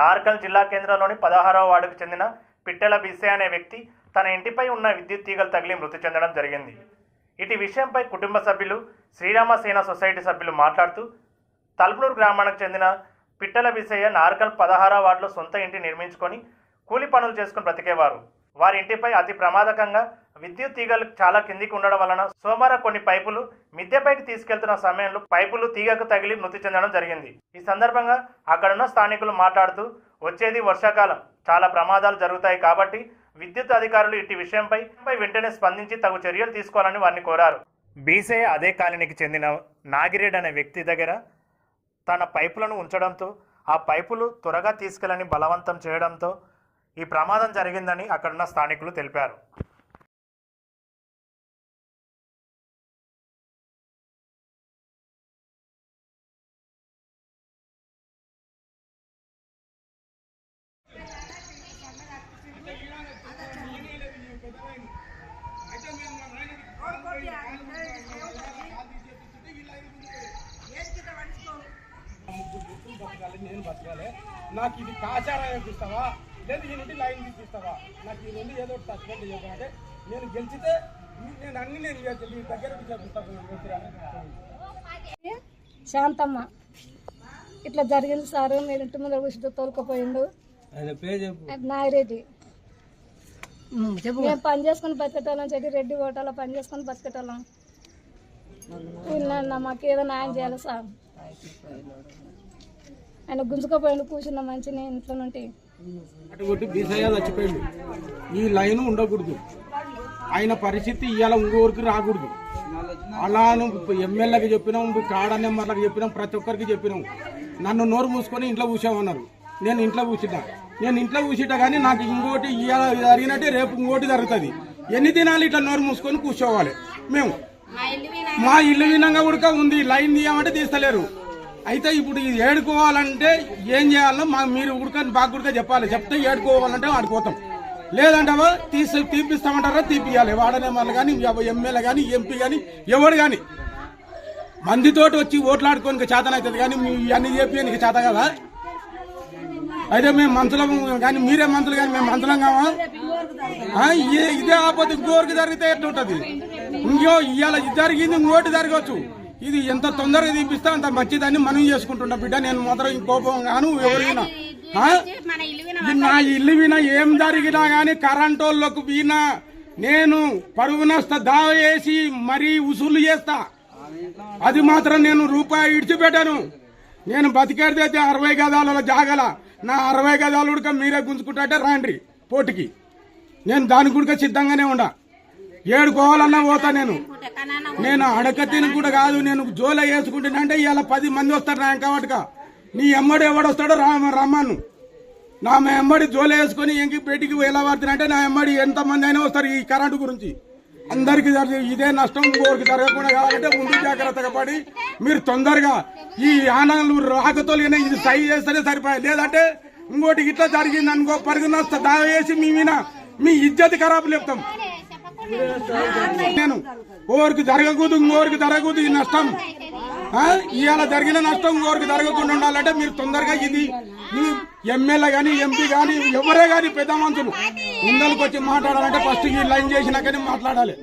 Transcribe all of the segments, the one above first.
నార్కల్ జిల్లా కేంద్రంలోని పదహారవ వార్డుకు చెందిన పిట్టెల బిస్సే అనే వ్యక్తి తన ఇంటిపై ఉన్న విద్యుత్ తీగలు తగిలి మృతి చెందడం జరిగింది. ఇటు విషయంపై కుటుంబ సభ్యులు శ్రీరామసేన సొసైటీ సభ్యులు మాట్లాడుతూ తలుపునూరు గ్రామానికి చెందిన పిట్టల బిసయ్య నార్కల్ పదహారవ వార్డులో సొంత ఇంటి నిర్మించుకొని కూలి పనులు చేసుకుని బ్రతికేవారు. వారి ఇంటిపై అతి ప్రమాదకంగా విద్యుత్ తీగలు చాలా కిందికి ఉండడం వలన సోమవారం కొన్ని పైపులు మిద్దెపైకి తీసుకెళ్తున్న సమయంలో పైపులు తీగకు తగిలి మృతి చెందడం జరిగింది. ఈ సందర్భంగా అక్కడున్న స్థానికులు మాట్లాడుతూ వచ్చేది వర్షాకాలం. చాలా ప్రమాదాలు జరుగుతాయి కాబట్టి విద్యుత్ అధికారులు ఇట్టి విషయంపై వెంటనే స్పందించి తగు చర్యలు తీసుకోవాలని వారిని కోరారు. బీసే అదే కాలనీకి చెందిన నాగిరేడ్ అనే వ్యక్తి దగ్గర తన పైపులను ఉంచడంతో ఆ పైపులు త్వరగా తీసుకెళ్ళని బలవంతం చేయడంతో ఈ ప్రమాదం జరిగిందని అక్కడున్న స్థానికులు తెలిపారు. బతకాలి. నాకు ఇది కాచారా చూపిస్తావా లేదు ఈ నుండి లైన్ తీపిస్తావా నాకు ఈ నుండి ఏదో ఒకటి సస్పెండ్ నేను గెలిచితే నేను అన్ని నేను. నీ దగ్గరకు చేపిస్తాను శాంతమ్మ ఇట్లా జరిగింది సార్ మీరు ఇంటి ముందర కూర్చుంటూ తోలుకుపోయిండు. నాగిరెడ్డి. మేము పని చేసుకుని బతికేటోళ్ళం చెడి రెడ్డి హోటల్లో పని చేసుకుని బతికేటోళ్ళం. మాకు ఏదో న్యాయం చేయాలి సార్? ఆయన గుంజుకపోయాడు కూర్చున్న మంచి నేను ఇంట్లో నుండి. అటు బీసయ్య చచ్చిపోయింది ఈ లైన్ ఉండకూడదు. ఆయన పరిస్థితి ఇవాళ ఇంకోరికి రాకూడదు. అలా నువ్వు ఎమ్మెల్యేకి చెప్పినాం కాడ నెంబర్లకు చెప్పినాం ప్రతి ఒక్కరికి చెప్పినాం. నన్ను నోరు మూసుకొని ఇంట్లో కూర్చోమన్నారు. నేను ఇంట్లో కూర్చుంటా. నేను ఇంట్లో కూర్చుంటా కానీ నాకు ఇంకోటి ఇవాళ జరిగినట్టే రేపు ఇంకోటి జరుగుతుంది. ఎన్ని దినాలు ఇట్లా నోరు మూసుకొని కూర్చోవాలి? మేము. మా ఇల్లు వినంగా ఉడక ఉంది. లైన్ తీయమంటే తీస్తలేరు. అయితే ఇప్పుడు ఇది ఏడుకోవాలంటే ఏం చేయాలో మా మీరు ఉడకని బాగా ఉడక చెప్పాలి. చెప్తే ఏడుకోవాలంటే ఆడుకోతాం లేదంటావా? తీసి తీపిస్తామంటారా? తీపియాలి వాడనే వాళ్ళు కానీ ఎమ్మెల్యే కానీ ఎంపీ కానీ ఎవడు కానీ మందితోటి వచ్చి ఓట్లాడుకోనికి చేతనవుతుంది కానీ మీ అన్ని చెప్పి నీకు చేత కదా? అయితే మేము మంత్రులం కానీ మీరే మంత్రులు కానీ మేము మంత్రులం కావా ఇదే ఇదే ఆపద ఇంకోరికి జరిగితే ఎట్లుంటది? ఇంకో ఇవాళ ఇది జరిగింది ఇంకోటి జరగవచ్చు. ఇది ఎంత తొందరగా తీపిస్తే అంత మంచిదని మనం చేసుకుంటున్నా బిడ్డ. నేను మాత్రం ఈ కోపం గాను ఎవరైనా నా ఇల్లు వినా ఏం జరిగినా గానీ కరెంట్ వాళ్ళకు వినా. నేను పరుగు నష్ట దావ వేసి మరీ ఉసులు చేస్తా. అది మాత్రం నేను రూపాయి ఇడిచిపెట్టాను. నేను బతికేడితే అరవై గదాల జాగల. నా అరవై గదాలు ఉడక మీరే గుంజుకుంటే రాండ్రి పోటీకి. నేను దాని గుడిక సిద్ధంగానే ఉండా. ఏడుకోవాలన్నా పోతా నేను. నేను అడక తిని కూడా కాదు నేను జోల వేసుకుంటున్నా ఇలా పది మంది వస్తారు నా ఎంకవాటుక నీ ఎమ్మడి ఎవడొస్తాడో రా రమ్మను. నా ఎమ్మడి జోల వేసుకొని ఇంకి బయటికి ఎలా పడుతున్నంటే నా ఎమ్మడి ఎంత మంది అయినా వస్తారు ఈ కరెంటు గురించి. అందరికి ఇదే నష్టం ఇంకోరికి జరగకుండా కావాలంటే ముందు జాగ్రత్తగా పడి మీరు తొందరగా ఈ ఆనందాలు రాకతోలిగానే ఇది సై చేస్తేనే సరిపోయి లేదంటే ఇంకోటి ఇట్లా జరిగింది అనుకో పరుగు నష్ట దావ వేసి మీ మీద మీ ఇజ్జతి ఖరాబు లేపుతాం. నేను ఓరికి జరగకూడదు ఇంకోరికి జరగకూడదు ఈ నష్టం. ఇవాళ జరిగిన నష్టం ఇంకోరికి జరగకుండా ఉండాలంటే మీరు తొందరగా ఇది మీ ఎమ్మెల్యే కానీ ఎంపీ కానీ ఎవరే కానీ పెద్ద మనుషులు ముందరికి వచ్చి మాట్లాడాలంటే ఫస్ట్ ఈ లైన్ చేసినాకనే మాట్లాడాలి.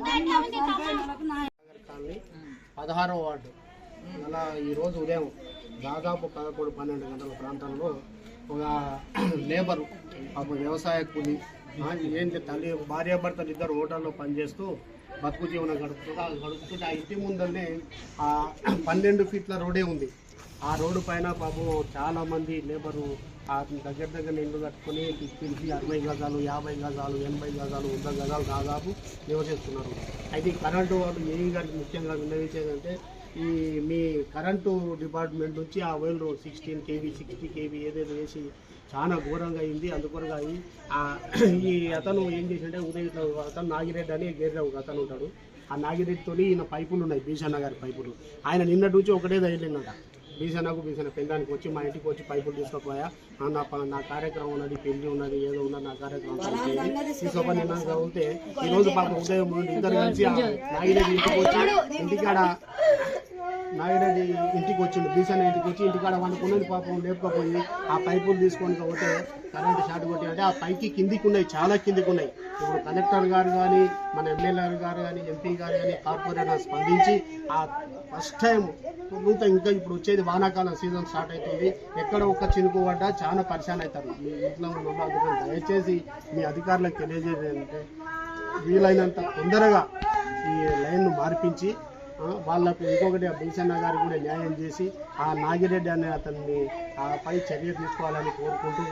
కాలనీ పదహారవ వార్డు అలా ఈరోజు ఉదయం దాదాపు పదకొండు పన్నెండు గంటల ప్రాంతంలో ఒక లేబరు పాప వ్యవసాయ కూలి ఏంటి తల్లి భార్యాభర్తలు ఇద్దరు హోటల్లో పనిచేస్తూ బతుకు జీవనం గడుపుతుంటే గడుపుతుంటే ఆ ఇంటి ముందరనే ఆ పన్నెండు ఫీట్ల రోడే ఉంది. ఆ రోడ్డు పైన పాపం చాలామంది లేబరు ఆ దగ్గర దగ్గర ఇల్లు కట్టుకొని పిలిచి అరవై గజాలు యాభై గజాలు ఎనభై గజాలు వంద గజాలు దాదాపు నివసిస్తున్నారు. అయితే ఈ కరెంటు వాళ్ళు ఏవి గారికి ముఖ్యంగా విన్నవించేదంటే ఈ మీ కరెంటు డిపార్ట్మెంట్ నుంచి ఆ వైర్లు సిక్స్టీన్ కేవీ సిక్స్టీ కేవీ ఏదేదో వేసి చాలా ఘోరంగా అయింది. అందుకొరగా ఈ ఆ ఈ అతను ఏం చేసింటే ఉదయం అతను నాగిరెడ్డి అని గేర్ర ఒక అతను ఉంటాడు. ఆ నాగిరెడ్డితో ఈయన పైపులు ఉన్నాయి భీషణ గారి పైపులు. ఆయన నిన్నటి నుంచి ఒకటే తగిలిందట బీసనకు బీసన పెందానికి వచ్చి మా ఇంటికి వచ్చి పైపులు తీసుకోపోయా. నా నా కార్యక్రమం ఉన్నది పెళ్ళి ఉన్నది ఏదో ఉన్నది నా కార్యక్రమం తీసుకోపని నిన్న చదివితే ఈ రోజు పాప ఉదయం ఇద్దరు కలిసి నాగిరెడ్డి ఇంటికి వచ్చి ఇంటికాడ నాగిరెడ్డి ఇంటికి వచ్చిండు బీసన్న ఇంటికి వచ్చి ఇంటికాడ వండుకున్నది పాపం లేపకపోయి ఆ పైపులు తీసుకొని పోతే కరెంట్ షార్ట్ కొట్టి అంటే ఆ పైకి కిందికి ఉన్నాయి చాలా కిందికి ఉన్నాయి ఇప్పుడు కలెక్టర్ గారు కానీ మన ఎమ్మెల్యే గారు కానీ ఎంపీ గారు కానీ కార్పొరేటర్ స్పందించి ఆ ఫస్ట్ టైం నూత ఇంకా ఇప్పుడు వచ్చేది వానాకాలం సీజన్ స్టార్ట్ అవుతుంది. ఎక్కడ ఒక్క చినుకు పడ్డా చాలా పరిశాన్ అవుతారు. మీ ఇంట్లో ఉన్న దయచేసి మీ అధికారులకు తెలియజేది ఏంటంటే వీలైనంత తొందరగా ఈ లైన్ను మార్పించి వాళ్ళకు ఇంకొకటి ఆ బీసన్న గారికి కూడా న్యాయం చేసి ఆ నాగిరెడ్డి అనే అతన్ని పై చర్య తీసుకోవాలని కోరుకుంటూ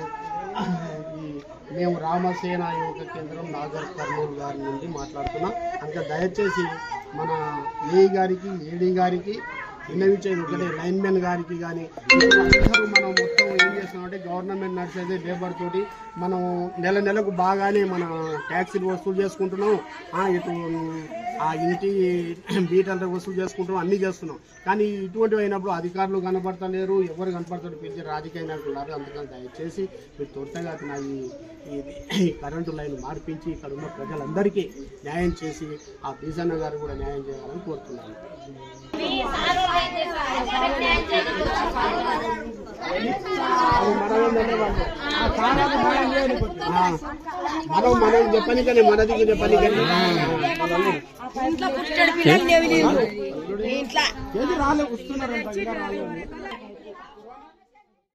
ఈ మేము రామసేన యువక కేంద్రం నాగర్ కర్నూలు గారి నుండి మాట్లాడుతున్నాం. ఇంకా దయచేసి మన ఏ గారికి ఏడీ గారికి విన్నవించేది ఒకటే లైన్మెన్ గారికి కానీ అందరూ మనం మొత్తం ఏం చేస్తున్నామంటే గవర్నమెంట్ నడిచేది లేబర్ తోటి మనం నెల నెలకు బాగానే మన ట్యాక్సీలు వసూలు చేసుకుంటున్నాం. ఇటు ఆ ఇంటి బీటలు వసూలు చేసుకుంటాం అన్నీ చేస్తున్నాం కానీ ఇటువంటివి అయినప్పుడు అధికారులు కనపడతలేరు ఎవరు కనపడతారు పిలిచి రాజకీయ నాయకులు రాదు అందుకని దయచేసి మీరు త్వరగా నా ఈ కరెంటు లైన్ మార్పించి ఇక్కడ ఉన్న ప్రజలందరికీ న్యాయం చేసి ఆ బీజన్న గారు కూడా న్యాయం చేయాలని కోరుతున్నాను మనం మనం మనం చెప్పని కానీ మన దిగు చెప్పని కానీ. ఇంట్లో రాలే వస్తున్నారంట